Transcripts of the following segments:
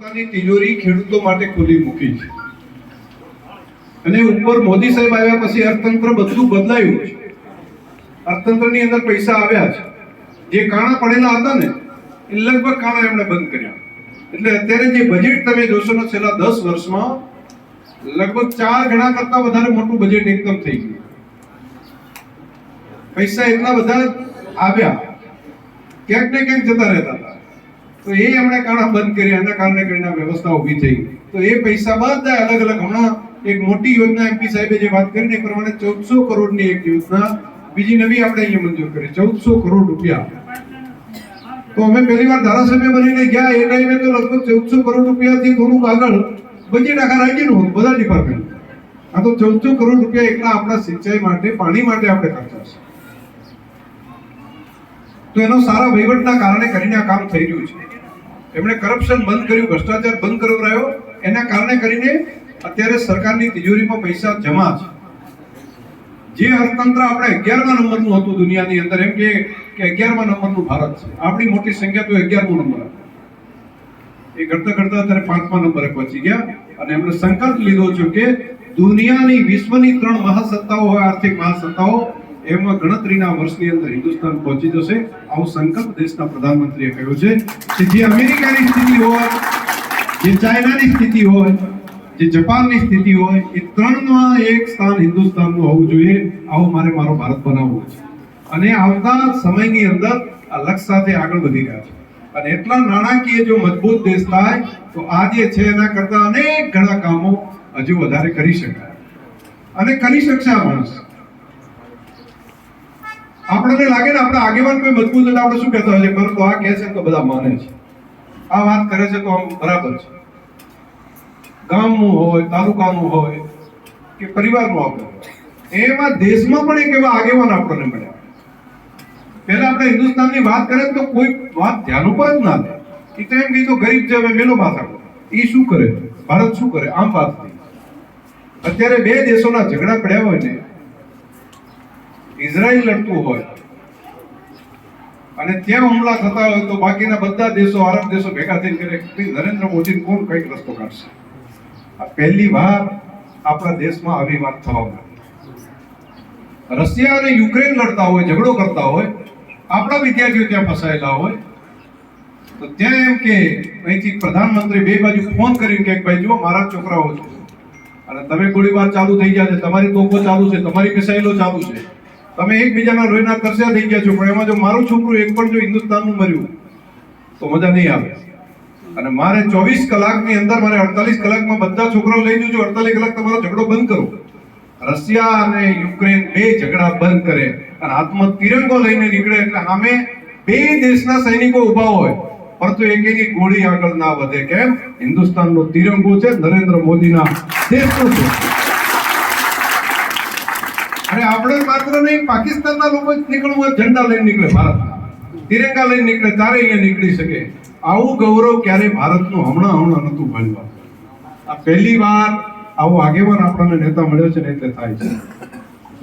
પોતાની તિજોરી ખેડૂતો માટે ખુલ્લી મૂકી છે. અને ઉપર મોદી સાહેબ આવ્યા પછી અર્થતંત્ર બધું બદલાયું છે. અર્થતંત્રની અંદર પૈસા આવ્યા છે. જે કાણા પડેલા હતા ને, એ લગભગ કાણા એમણે બંધ કર્યા. એટલે અત્યારે જે બજેટ તમે જોશો ને, છેલ્લા દસ વર્ષમાં લગભગ ચાર ગણા કરતા વધારે મોટું બજેટ એકદમ થઈ ગયું. પૈસા એટલા બધા આવ્યા. ક્યાંક ને ક્યાંક જતા રહેતા હતા. તો એ એમણે કાણા બંધ કર્યા, એના કારણે કરીને વ્યવસ્થા ઊભી થઈ તો એ પૈસા બધા અલગ અલગ. હમણાં એક મોટી યોજના એમપી સાહેબે જે વાત કરીને એ પ્રમાણે ચૌદસો કરોડની એક યોજના બીજી નવી આપણે અહીંયા મંજૂર કરી. ચૌદસો કરોડ રૂપિયા. તો અમે પહેલી વાર ધારાસભ્ય બનીને ગયા, એ ટાઈમે તો લગભગ ચૌદસો કરોડ રૂપિયાથી થોડુંક આગળ બજેટ આખા રાજ્યનું હતું, બધા ડિપાર્ટમેન્ટ આ તો ચૌદસો કરોડ રૂપિયા એકલા આપણા સિંચાઈ માટે, પાણી માટે આપણે ખર્ચા છે તો એનો સારા વહીવટના કારણે કરીને આ કામ થઈ રહ્યું છે. એમણે કરપ્શન બંધ કર્યું, ભ્રષ્ટાચાર બંધ કરાવ્યો એના કારણે કરીને અત્યારે સરકારની તિજોરીમાં પૈસા જમા છે. જે અર્થતંત્ર આપણે અગિયારમા નંબરનું હતું દુનિયાની અંદર, એમ કે અગિયારમા નંબરનું ભારત છે. આપણી મોટી સંખ્યા તો અગિયારમો નંબર એ કરતા કરતા અત્યારે પાંચમા નંબરે પહોંચી ગયા અને એમણે સંકલ્પ લીધો છે કે દુનિયાની વિશ્વની ત્રણ મહાસત્તાઓ હોય, આર્થિક મહાસત્તાઓ એમાં ગણતરીના વર્ષની અંદર હિન્દુસ્તાન પહોંચી જશે. આવો સંકલ્પ દેશના પ્રધાનમંત્રીએ કહ્યો છે. કે જે અમેરિકાની સ્થિતિ હોય, જે ચાઇનાની સ્થિતિ હોય, જે જપાનની સ્થિતિ હોય, એ ત્રણમાં એક સ્થાન હિન્દુસ્તાનનું હોવું જોઈએ. આવો મારે મારો ભારત બનાવવો છે. અને આવતા સમયની અંદર આ લક્ષ્ય સાથે આગળ વધી રહ્યા છે. અને એટલા નાણાકીય જો મજબૂત દેશ થાય, તો આ જે છે એના કરતા અનેક ઘણા કામો હજુ વધારે કરી શકાય. અને કરી શકશે આ માણસ. આપણને લાગે ને, આપણા આગેવાન કોઈ મજબૂત એટલે આપણે શું કહેતા હોય છે? પરંતુ આ કહે છે તો બધા માને છે. આ વાત કરે છે તો આમ બરાબર છે. ગામનું હોય, તાલુકાનું હોય, કે પરિવારનું આપણે એમાં દેશમાં પણ એક એવા આગેવાન આપણને મળ્યા. પહેલા આપણે હિન્દુસ્તાનની વાત કરીએ તો કોઈ વાત ધ્યાન ઉપર જ ના લે. એ તો એમ કીધું ગરીબ છે, હવે મેલો માથા એ શું કરે? ભારત શું કરે? આમ વાત થઈ. અત્યારે બે દેશોના ઝઘડા પડ્યા હોય ને ઇઝરાયલ લડતું હોય. અને ત્યાં હુમલા થતા હોય તો બાકીના બધા દેશો આરબ દેશો ભેગા થઈને કરે નરેન્દ્ર મોદી કોણ કંઈક રસ્તો કાઢશે? આ પહેલી વાર આપણા દેશમાં આવી વાત થવા માંડી. રશિયા અને યુક્રેન લડતા હોય, ઝઘડો કરતા હોય, આપણા વિદ્યાર્થીઓ ત્યાં ફસાયેલા હોય. તો ત્યાં એમ કે, અહીંથી પ્રધાનમંત્રી બે બાજુ ફોન કરીને કે, ભાઈ, જુઓ, મારા છોકરાઓ છે. અને તમે ગોળીબાર ચાલુ થઈ ગયા છે, તમારી તોપો ચાલુ છે, તમારી મિસાઇલો ચાલુ છે. તમે એકબીજાના લોહીના તરસ્યા થઈ ગયા છો, પણ એમાં જો મારું છોકરું એક પણ જો હિન્દુસ્તાનનું મર્યું, તો મજા નહીં આવે. અને મારે ચોવીસ કલાકની અંદર મારે અડતાલીસ કલાકમાં બધા છોકરાઓ લઈ જજો, અડતાલીસ કલાક તમારો ઝઘડો બંધ કરો. રશિયા અને યુક્રેન બે ઝઘડા બંધ કરે અને હાથમાં તિરંગો લઈને નીકળે એટલે સામે બે દેશના સૈનિકો ઊભા હોય પરંતુ એક એની ગોળી આગળ ના વધે. કેમ? હિન્દુસ્તાનનો તિરંગો છે, નરેન્દ્ર મોદીના દેશનો છે. આપણે માત્ર નહીં પાકિસ્તાનના લોકો જ નીકળવું ઝંડા લઈને નીકળે ભારત. તિરંગા લઈને નીકળે તારે અહીંયા નીકળી શકે. આવું ગૌરવ ક્યારે ભારતનું હમણાં હમણાં નહોતું મળ્યું આ પહેલી વાર આવો આગેવાન આપણને નેતા મળ્યો છે ને એટલે થાય છે.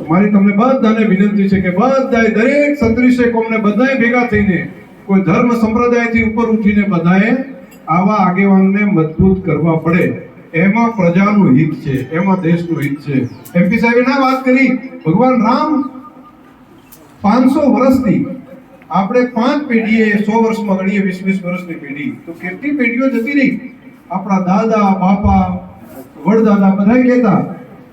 મારી તમને બધાને વિનંતી છે કે બધાએ દરેક સત્રીસે કોમને બધાએ ભેગા થઈને, કોઈ ધર્મ સંપ્રદાયથી ઉપર ઉઠીને બધાએ આવા આગેવાનને મજબૂત કરવા પડે. એમાં પ્રજાનું હિત છે, એમાં દેશનું હિત છે. એમપી સાહેબે ના વાત કરી? ભગવાન રામ પાંચસો વર્ષથી આપણે પાંચ પેઢીએ સો વર્ષમાં ગણીએ, વીસ વીસ વર્ષની પેઢી. તો કેટલી પેઢીઓ જતી રહી? આપણા દાદા, બાપા, વડદાદા બધા કહેતા,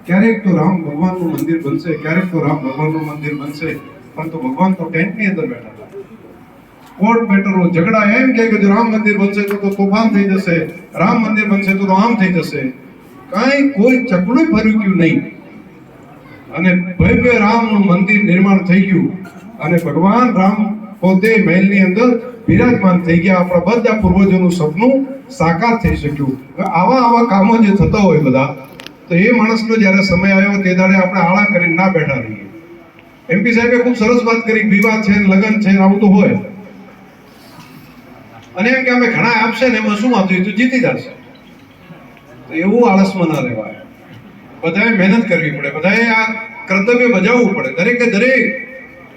ક્યારેક તો રામ ભગવાનનું મંદિર બનશે, ક્યારેક તો રામ ભગવાનનું મંદિર બનશે. પણ તો ભગવાન તો ટેન્ટની અંદર બેઠા હતા. કોર્ટ મેટરો ઝઘડા એમ કે જો રામ મંદિર બનશે તો તો તોફાન થઈ જશે, રામ મંદિર બનશે તો આમ થઈ જશે. કાંઈ કોઈ ચકડું ફર્યું નહીં. અને ભવ્ય રામનું મંદિર નિર્માણ થઈ ગયું. અને ભગવાન રામ પોતે મહેલની અંદર બિરાજમાન થઈ ગયા. આપણા બધા પૂર્વજોનું સપનું સાકાર થઈ શક્યું. આવા આવા કામો જે થતા હોય બધા, તો એ માણસનો જ્યારે સમય આવ્યો તે દાડે આપણે આળા કરીને ના બેઠા રહીએ. એમપી સાહેબે ખૂબ સરસ વાત કરી, વિવાહ છે લગ્ન છે આવું તો હોય. અને એમ કે અમે ઘણા આપશે ને એમાં શું વાંધો તો જીતી જશે. તો એવું આળસમાં ના રહેવાય. બધાએ મહેનત કરવી પડે. બધાએ આ કર્તવ્ય બજાવવું પડે. દરેકે દરેક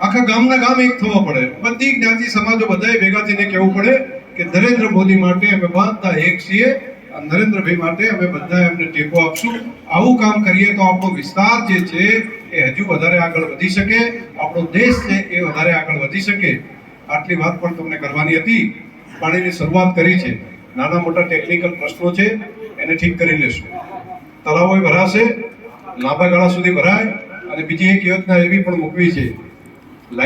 આખા ગામના ગામ એક થવા પડે. બધી જ્ઞાતિ સમાજો બધાએ ભેગા થઈને કહેવું પડે કે નરેન્દ્ર મોદી માટે અમે બધા એક છીએ. નરેન્દ્રભાઈ માટે અમે બધા એમને ટેકો આપશું. આવું કામ કરીએ તો આપણો વિસ્તાર જે છે એ હજુ વધારે આગળ વધી શકે. આપણો દેશ છે એ વધારે આગળ વધી શકે. આટલી વાત પણ તમને કરવાની હતી. પાણીની શરૂઆત કરી છે. નાના મોટા ટેકનિકલ પ્રશ્નો છે, એને ઠીક કરી લેશું. તળાવો ભરાશે, લાંબા ગાળા સુધી ભરાય, અને બીજી એક યોજના એવી પણ મૂકવી છે